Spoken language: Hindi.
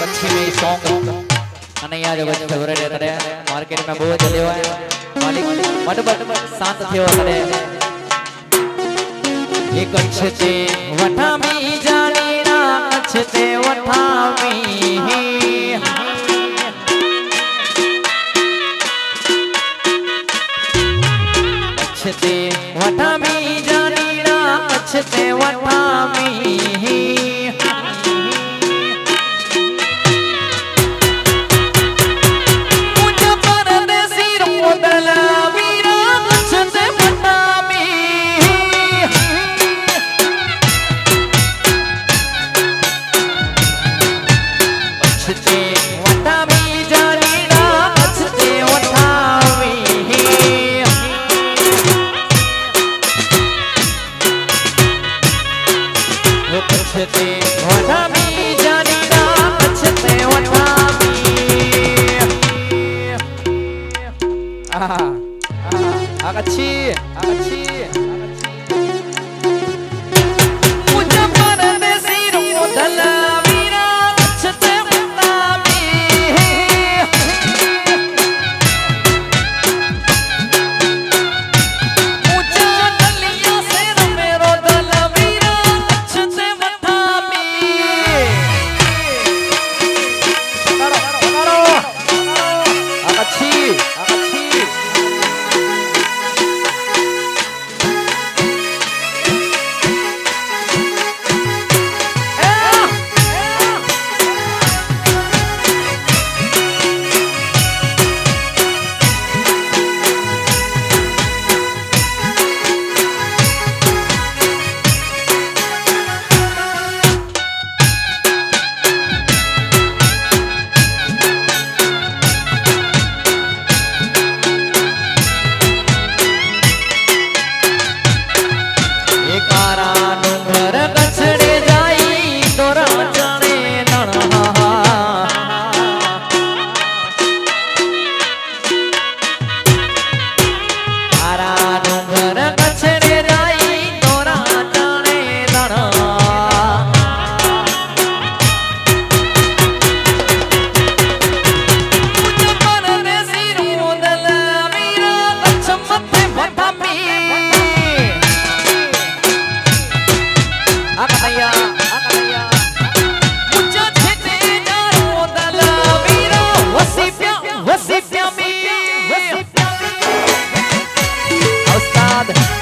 कच्छी में सॉन्ग कन्हैया जो बच्चे हो रहे हैं मार्केट में बहुत चले हुए मालिक मत मटबट शांत थे और हैं ये कच्छ ते वठा मी जाने ना कच्छ ते वठा मी कच्छ ते वठा मी जाने ना कच्छ ते वठा मी मचते वठा मी जानिरा मचते वठा मी आ आ आ अच्छी आ अच्छी nada